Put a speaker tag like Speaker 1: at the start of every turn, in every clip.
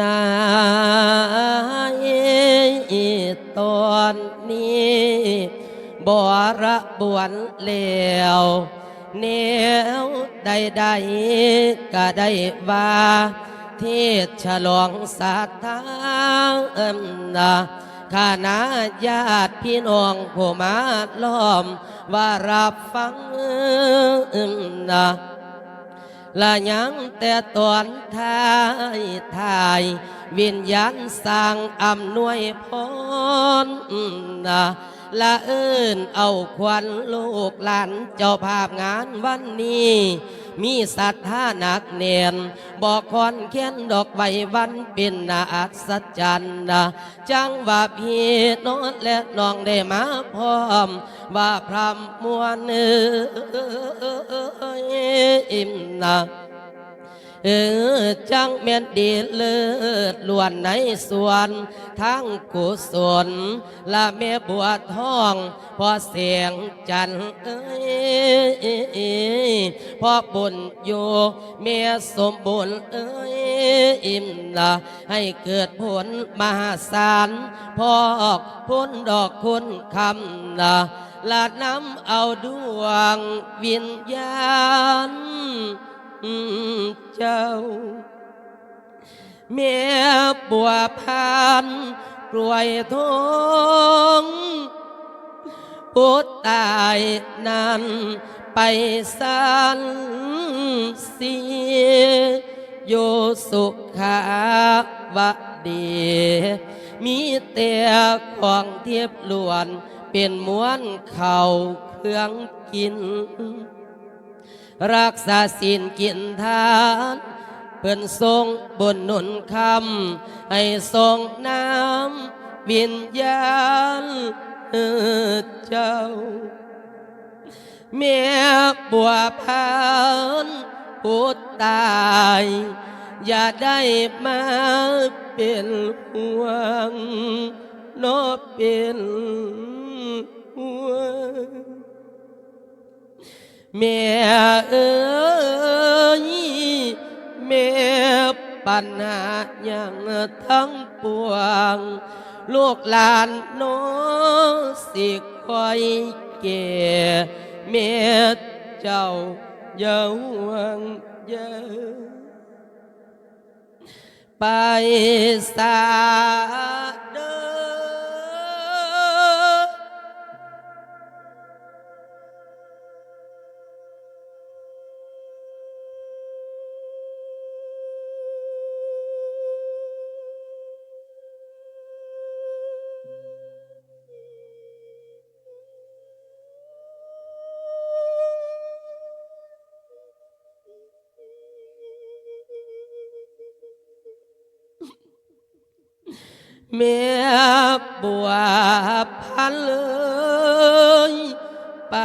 Speaker 1: นายตอนนี้บ่ระบวนเลวแนวใดๆก็ได้ว่าที่ฉลองศรัทธาเอิมนะคณะญาติพี่น้องผู้มาล้อม ว่ารับฟังเอิมนะ ละยังแต่ตอนท้ายทาย วิญญาณสร้างอำนวยพรนะละเอินเอาควันลูกหลานเจ้าภาพงานวันนี้ มีศรัทธาหนักเนียนบอกคอนเขียนดอกใบวันเป็นนาอัศจรรย์นะจังว่าพี่นอนและน้องได้มาพร้อม ว่าพรำมวลเอ้ยอิ่มนะ เออจังแม่นดีเลิศล้วนในส่วน ทั้งกุศลและแม่บัวทอง พอเสียงจันทร์เอ้ยพอบุญอยู่เมียสมบูรณ์เอ้ยอิ่มนะให้เกิดผลมหาศาลพอกพ้นดอกคุณคำนะละน้ำเอาดวงวิญญาณ เจ้า เมียบัวพันกลวยทองพุดตายนั้นไปสันเสียโยสุขาวดี มีแต่ของเทียบล้วน เป็นม้วนเข่าเครื่องกิน รักษาศีลกินทานเพื่อนทรงบนหนุนคำให้ทรงน้ำวิญญาณเอ่อเจ้า เมียบัวพันผู้ตาย อย่าได้มาเป็นห่วงโนเป็นห่วง แม่เอ้ยแม่ปัญหาอย่างทั้งปวง ลูกหลานน้อสิคอยเก่แม่เจ้าอย่าห่วงเยอะไปสาเด้อ เมียบัวพันเลยไป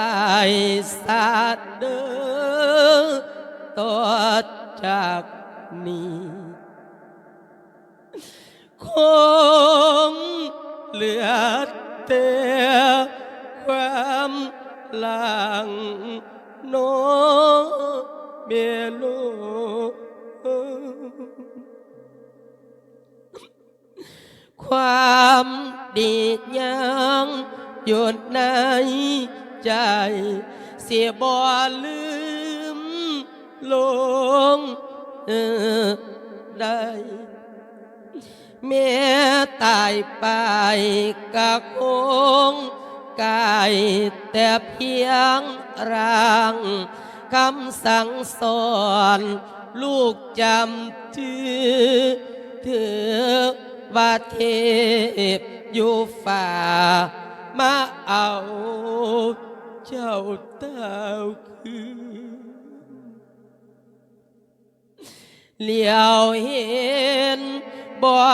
Speaker 1: ใจ เสียบ่ลืมลงได้แม่ตายไปกะคงกายแต่เพียงร่างคำสั่งสอนลูกจำถือถือว่าเทพอยู่ฝ่ามาเอา เจ้าเต้าคืนเหลียวเห็นบอ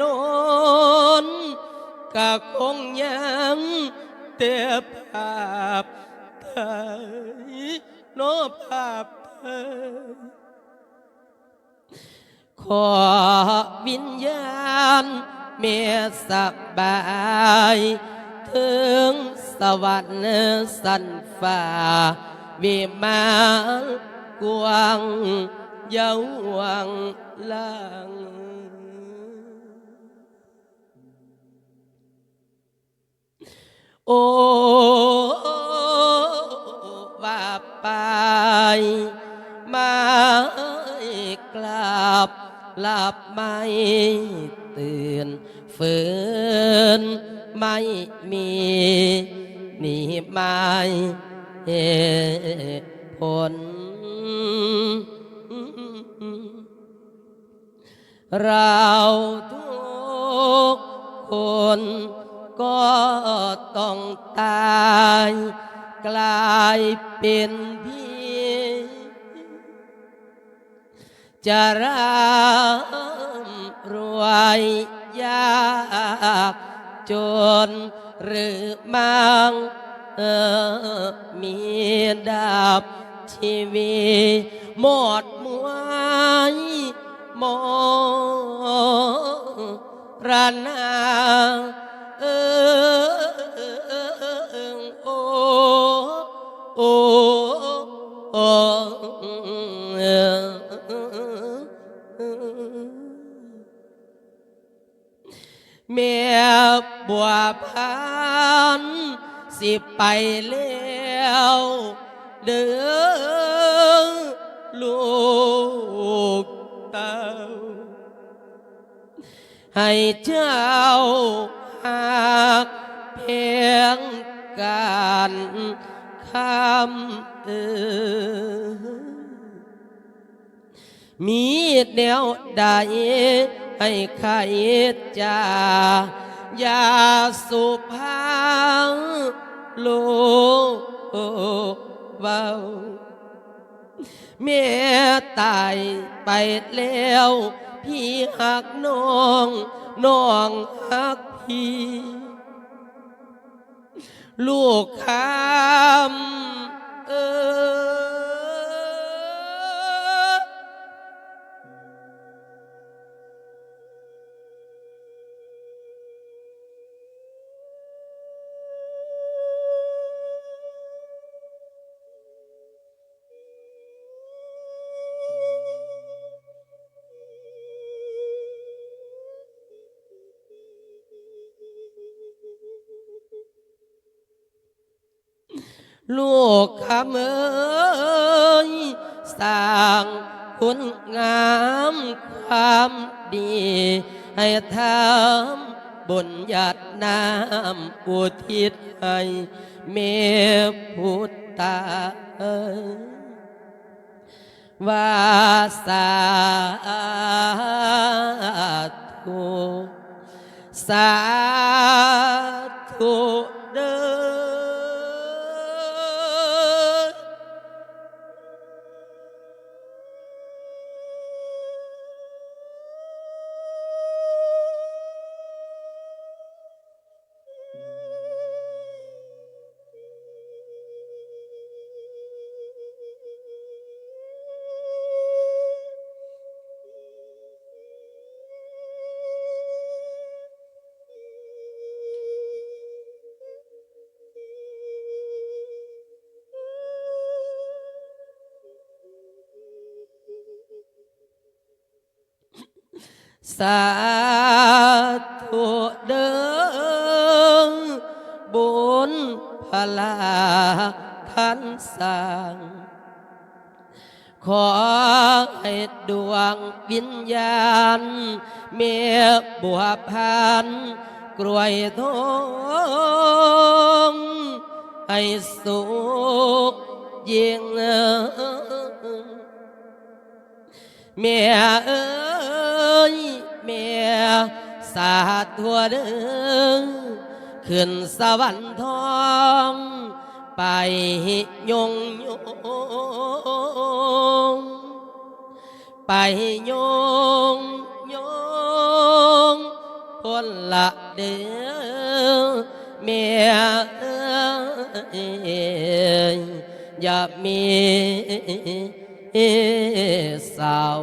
Speaker 1: นอนกะคงยังเตียภาพไทยโนภาพไทยขอวิญญาณเมียสบายถึงสวรรค์สันฟ้าวิมานกวางเยาวังลัง โอ้ว่าไปไม่กลับหลับไม่ตื่นฝืนไม่มีหนีไม่ผล เราทุกคน ก็ต้องตาย กลายเป็นพี่จะร่ำรวยยากจนหรือมังเออมีดาบชีวิหมดมวยหมรณา เออโอ้โอ้โอ้เมียบัวพันสิไปแล้วเด้อลูกเต้าให้เจ้าากเพียงการคำเออมีแนวใดให้ใครจะอย่าสุภาพโลกเบาเมียตายไปแล้ว พี่หักน้อง น้องหักพ ลูกคำเออ ลูกคำเอยสร้างคุณงามความดี ให้ทำบุญญาตน้ำอุทิศให้เมพุทธายวาสาธุสาธุเด้อ สาธุเด้อบุญพลาท่านสร้างขอให้ดวงวิญญาณ เมียบัวพันกรวยทองให้สุขยิ่งเมียเอ้ยเมีย สาทัวเด้อขึ้นสวรรค์ทอง ไปยงยง ไปยงยงพ้นละเด้อเมียเอ้ยอย่ามีสาว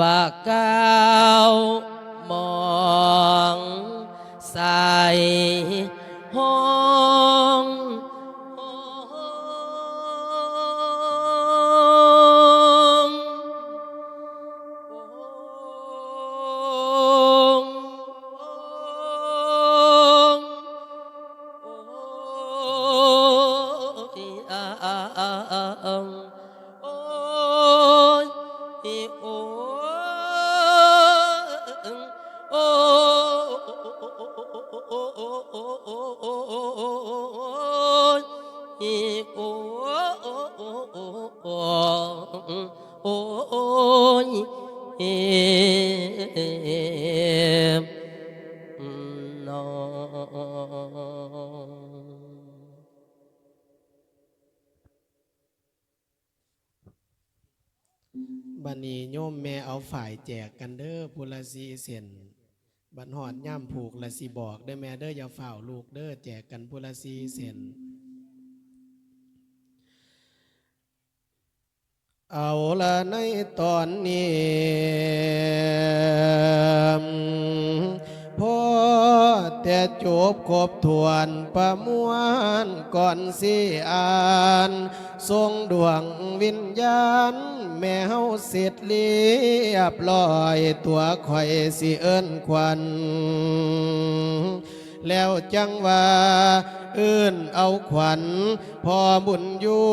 Speaker 1: ว่าก้าวมองใส่ห้อง
Speaker 2: สีเส้นบันหอดย่ำผูกละสีบอกได้แม่เด้ออย่าเฝ้าลูกเด้อแจกกันพุละสีเส้นเอาละในตอนนี้ แต่จบครบทวนประมวลก่อนสิอ่านทรงดวงวิญญาณ แม่เฮาเสร็จเรียบร้อยตัวข่อยสิเอิ้นควันแล้วจังว่าเอื้นเอาขวัญพอบุญอยู่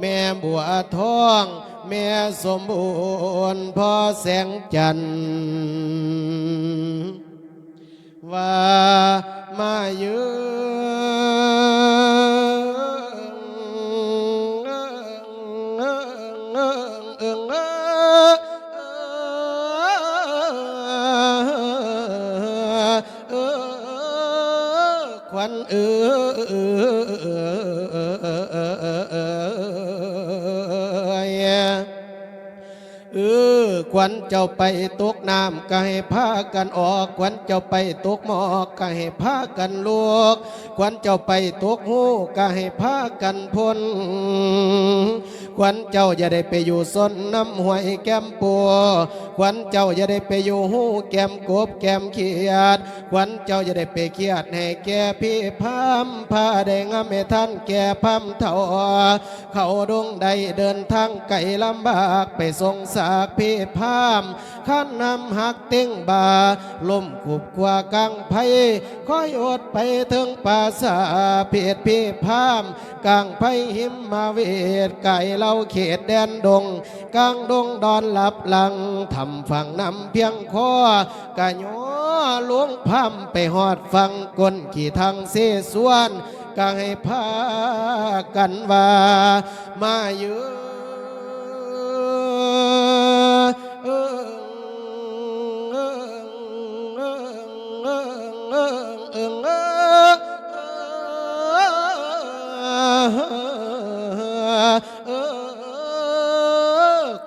Speaker 2: แม่บัวทอง แม่สมบูรณ์พ่อแสงจันทร์ ว่ามายืค วันเจ้าไปตกน้ำก็ให้พากันออกควันเจ้าไปตกหมอกก็ให้พากันลวกควันเจ้าไปตกหูก็ให้พากันพ้นควันเจ้าอย่าได้ไปอยู่สนน้ำห้วยแก้มปัวควันเจ้าอย่าได้ไปอยู่หูแกมกบแกมเขียดควันเจ้าอย่าได้ไปเครียดให้แก่พี่พามพาได้งามให้ท่านแก่พามเท่าเขาดงใดเดินทางไกลลำบากไปทรงสากพี่พามข้านนำหักเต็งบาลมขุบกว่ากังไพคอยอดไปถึงป่าสาเพียดพี่พามกลางไพหิมมาเวทไก่เล่าเขตแดนดงกลางดงดอนหลับหลังทำฝั่งนำเพียงคอกะย้อหลวงพามไปหอดฟังก้นขี่ทางเสสวนก็ให้พากันว่ามาอยู่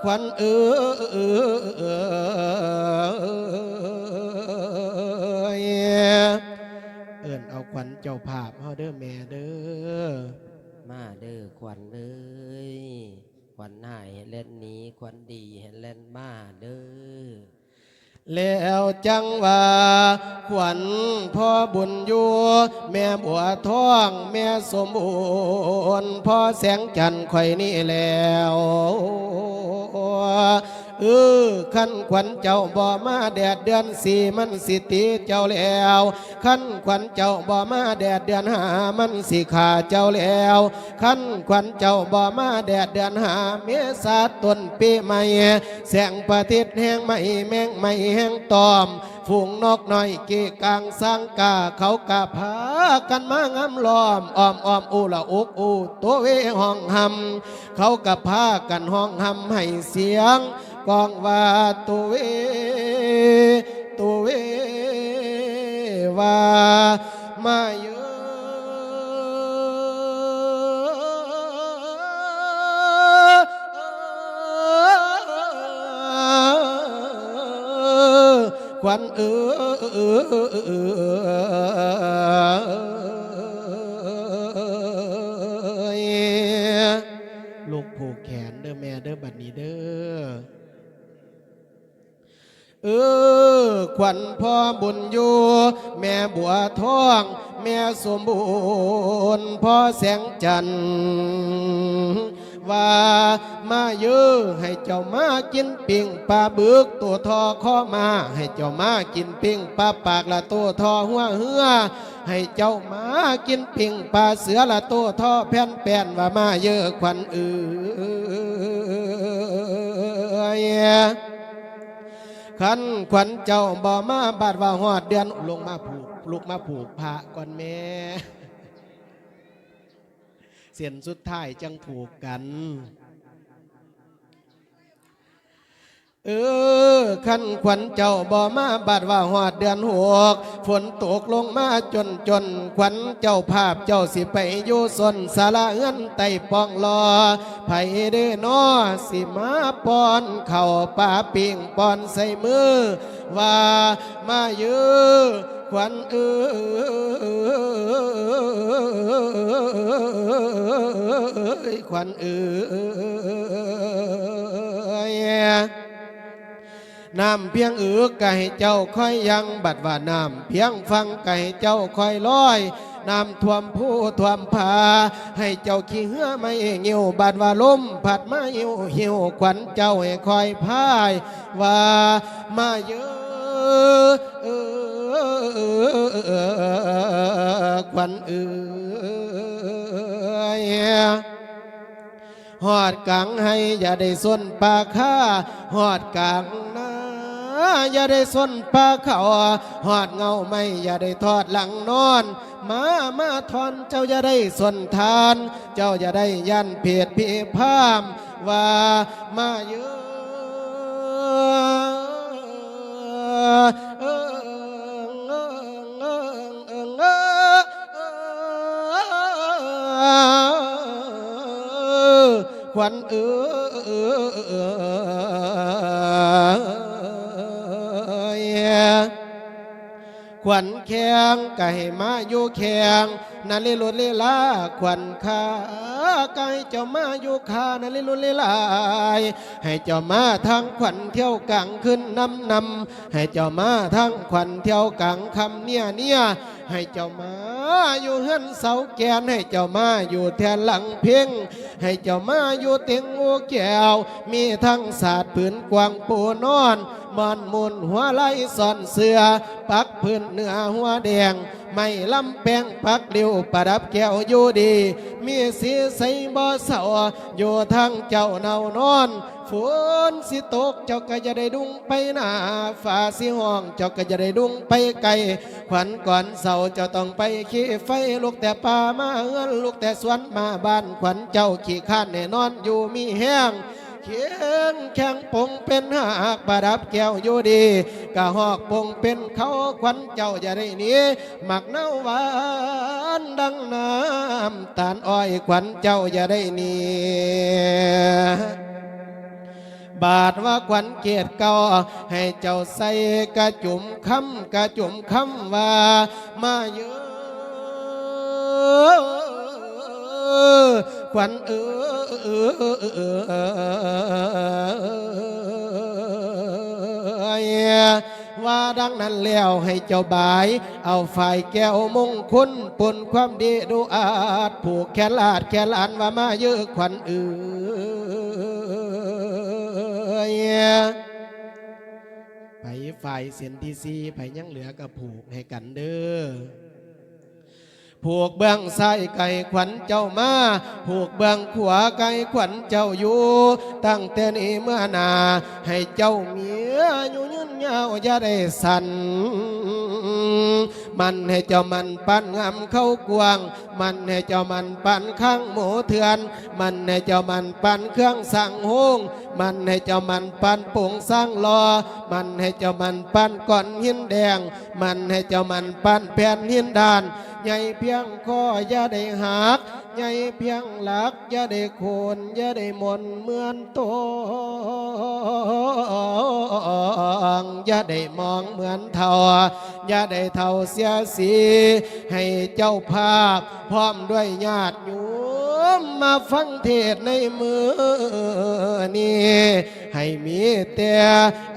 Speaker 2: ควันเออเออเอิ่นเอาขวัญเจ้าภาพเฮาเด้อแม่เด้อ
Speaker 1: มาเด้อขวัญเอ้ยขวัญหายให้เล่นนี้ขวัญดีให้เล่นมาเด้อ
Speaker 2: แล้วจังว่า ขวัญพ่อบุญอยู่แม่บัวท้อง แม่สมบูรณ์พ่อแสงจันทร์ไข่นี่แล้ว เออขั้นขวัญเจ้าบ่มาแดดเดือนสี่มันสิตีเจ้าแล้วขั้นขวัญเจ้าบ่มาแดดเดือนห้ามันสิขาเจ้าแล้วขั้นขวัญเจ้าบ่มาแดดเดือนห้าเมษาต้นปีใหม่แสงประทิศแห้งไม่แมงไม่แห้งตอมฝูงนกน้อยเกกางสร้างกาเขากะพากันมางามล้อมอ้อมอ้อมอูละอุกอูตัวเวห้องหำเขากะพากันห้องหำให้เสียง กองว่าตัวเวตัวเวว่ามาเยอะควันเออลูกผูกแขนเด้อแม่เด้อบัดนี้เด้อ เออขวัญพ่อบุญอยู่แม่บัวทอง แม่สมบูรณ์พ่อแสงจันทร์ว่ามาเยอะให้เจ้ามากินปิ่งปลาบึกตัวทอข้อมา ให้เจ้ามากินปิ่งปลาปากละตัวทอหัวเหือให้เจ้ามากินปิ่งปลาเสือละตัวทอแผ่นแป้นว่ามาเยอะขวัญเออ ขันขวัญเจ้าบ่มาบาดว่าหอดเดือนลงมาผูกลุกมาผูกพระก่อนแม่เสียนสุดท้ายจังผูกกัน เออขันขวัญเจ้าบ่มาบาดว่าหอดเดือนหกฝนตกลงมาจนจน ขวัญเจ้าภาพเจ้าสิไปอยู่สนสาระเอื้อนไต่ปองรอไผเด้อนอสิมาป้อนเข่าป่าปิ่งป้อนใส่มือ ว่ามาเยอะขวัญเออขวัญเออ น้ำเพียงเอือกไก่เจ้าค่อยยังบัดว่าน้ำเพียงฟังไก่เจ้าค่อยลอยน้ำท่วมผู้ท่วมผาให้เจ้าขี้เหือไม่เงี่ยวบัดว่าลมผัดมาหิวหิวขวัญเจ้าให้คอยพายว่ามาเยอะเออขวัญเอือหอดกังให้อย่าได้ส้นปลาค่าหอดกัง อย่าได้สนปลาเขาหอดเงาไม่อย่าได้ทอดหลังนอน มามาทอนเจ้าอย่าได้สนทาน เจ้าอย่าได้ยันเพียดพีพามว่ามาเยอะขวัญเออ ขวัญแข็งไก่มาอยู่แข็งนาลิลุเลลาขวัญขาไก่เจ้ามาอยู่ขานาลิลุเลลายให้เจ้ามาทางขวัญเที่ยวกังขึ้นนำนำให้เจ้ามาทางขวัญเที่ยวกังคำเนี่ยเนี่ย ให้เจ้ามาอยู่เฮือนเสาแกนให้เจ้ามาอยู่แทนหลังเพ่งให้เจ้ามาอยู่เตียงงูแก้ว มีทั้งศาสตร์ผืนกวางปูนอนมอนมุนหัวไหลซ่อนเสือ ปักพื้นเนื้อหัวแดง ไม่ลำแปงปักเดียวประดับแก้วอยู่ดี มีสีใสบ่เศร้าอยู่ทั้งเจ้าเนานอน ฝนสิตกเจ้าก็จะได้ดุงไปหน้าฝ่าสิห้องเจ้าก็จะได้ดุงไปไกลขวัญก่อนเศร้าเจ้าต้องไปขี้ไฟลูกแต่ป่ามาเอื้อนลูกแต่สวนมาบ้านขวัญเจ้าขี้ข้านแน่นอนอยู่มีแห้งเขียงแข็งปงเป็นหากประดับแก้วอยู่ดีกะหอกปงเป็นเขาขวัญเจ้าอย่าได้หนีหมักเน่าหวานดังน้ำตาลอ้อยขวัญเจ้าอย่าได้หนี บาทว่าขวัญเกียรติเก่าให้เจ้าใส่กระจุ่มคำกระจุ่มคำว่ามาเยอะขวัญเออเออเออเออเออว่าดังนั้นแล้วให้เจ้าบาย เอาฝ่ายแก้วมงคลปนความดีดูอาจผูกแขนลาดแขนลานว่ามาเยอะขวัญเออ ไปฝ่ายเส้นที่สี่ไปยังเหลือก็ผูกให้กันเด้อผูกเบื้องซ้ายไก่ขวัญเจ้ามา ผูกเบื้องขวาไก่ขวัญเจ้าอยู่ ตั้งแต่นี้เมื่อนา ให้เจ้าเมียอยู่ยืนยาวอย่าได้สัน มันให้เจ้ามันปั้นงามเข้ากวางมันให้เจ้ามันปันข้างหมูเถื่อน มันให้เจ้ามันปันเครื่องสั่งหงมันให้เจ้ามันปันปุงสร้างลอ มันให้เจ้ามันปันก้อนหินแดง มันให้เจ้ามันปันแผ่นหินดาน ใหญ่เพียงข้อย่าได้หัก ใหญ่เพียงหลักอย่าได้โคนอย่าได้มนเหมือนตองอย่าได้มองเหมือนเท่าอย่าได้เท่าเสียสี ให้เจ้าภาพ พร้อมด้วยญาติอย มมาฟังเทศในมือนี้ให้มีแต่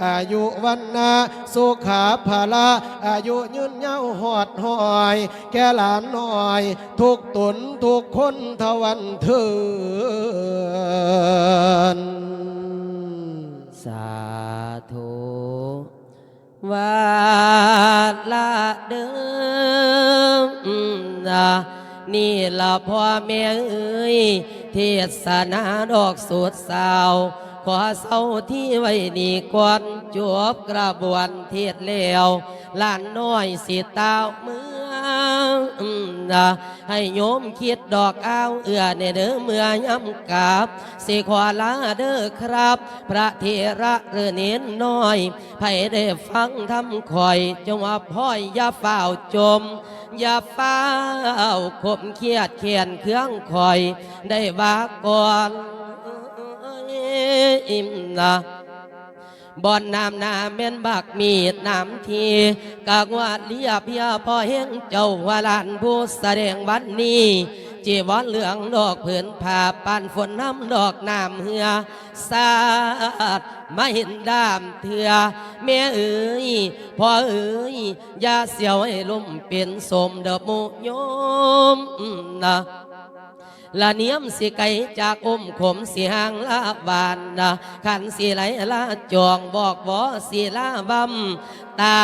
Speaker 2: อายุวันนาสุขาภาละอายุยืนยาวหอดหอย แก่หลานน้อย ทุกตนทุกคนทวันเถิน
Speaker 1: สาธุวาละเดิมนะ นี่ละพ่อแม่เอ้ยเทศนาดอกสุดสาว ขอเศร้าที่ไว้นี่ก่อนจวบกระบวนเทศแล้วหลานน้อยสิตาวเมือ ให้โยมคิดดอกอ้าวเอื้อในเด้อเมื่อย่ำกับสิขอลาเด้อครับ พระเทระเรือเน้นน้อยไผได้ฟังทำคอย จงว่าพ่อยอย่าเฝ้าวจม อย่าเฝ้าขมเครียดเขียนเครื่องคอย ได้ว่าก่อนอิ่มนะ บ่อนน้ำนาแม่นบักมีดน้ำทีกากว่าเลียเพียพอเห็นเจ้าวาลานผู้แสดงวันนี้จีวรเหลืองดอกผืนผ้าปานฝนน้ำดอกน้ำเหือสาดมาเห็นดามเถื่อแม่เอ๋ยพ่อเอ๋ยอย่าเสียวให้ลมเป็นสมเดอกหมูโยมนะ ละเนียมสิไกลจากอมขมสิหางละบานนะขันสิไหลละจองบอกบอสิละบำตา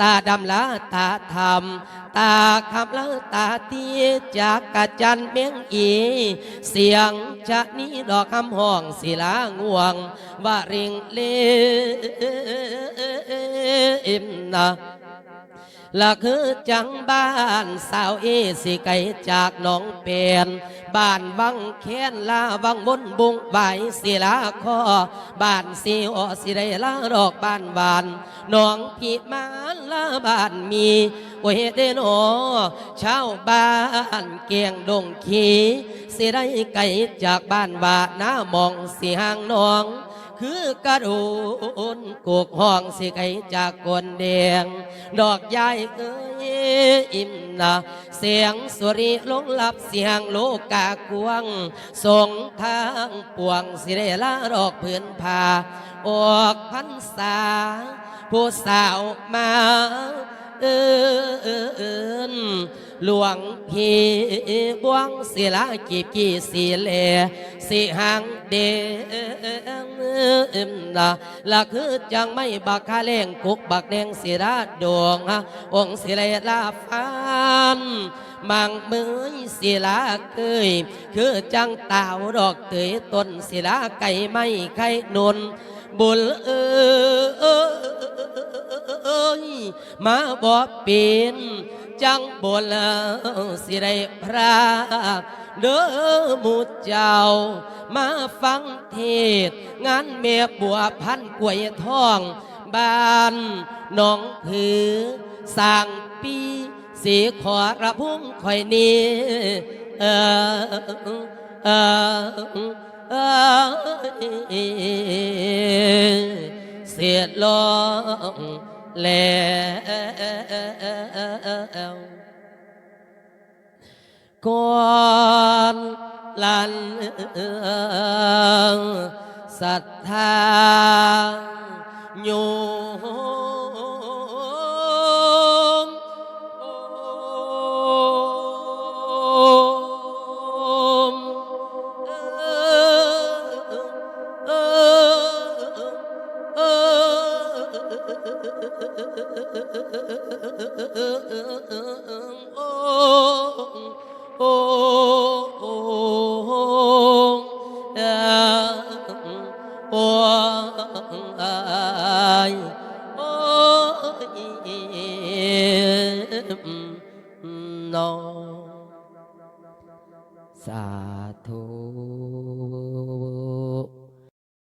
Speaker 1: ตาดำละตาทำตาคำละตาเตียจากกะจันเมียงอี เสียงจะนี้ดอกคำห้องศิลาง่วงว่าเริงเลอิมนะ ละคือจังบ้านสาวเอสิไกจากหนองเปลี่ยนบ้านวังแค้นลาวังบนบุงใบศิลาคอบ้านสีออสิได้ลาดอกบ้านบานน้องพี่มานลาบ้านมีโอเฮเดโนชาวบ้านเกียงดงขีสิได้ไกจากบ้านวาดน้ามองสีหางน้อง คือกระโดนกกห้องสิไกจากกวนแดง ดอกยายเอ้ยอิ่มนะเสียงสุริลงลับเสียงโลกากวงสงทางปวงสิได้ละดอกพื้นผ้าออกพันษาผู้สาวมา เอินหลวงพี่บวงศิลากีบกีสีเลสิหางเดมนะละคือจังไม่บักคาเล่งกุกบักแดงศิราดวงองค์ศิเลลาฟันมังมือศิลาเกยคือจังตาวดอกเตยต้นศิลาไก่ไม่ไข่นน บุญเอ้ยมาบ่เป็นจังบุญสิได้พระเด้อมูเจ้า มาฟังเทศ งานเมียบัวพันกวยทองบ้านหนองผือสร้างปีสีขอระพุ่งคอยนี้เออเออ เออเสียดล โ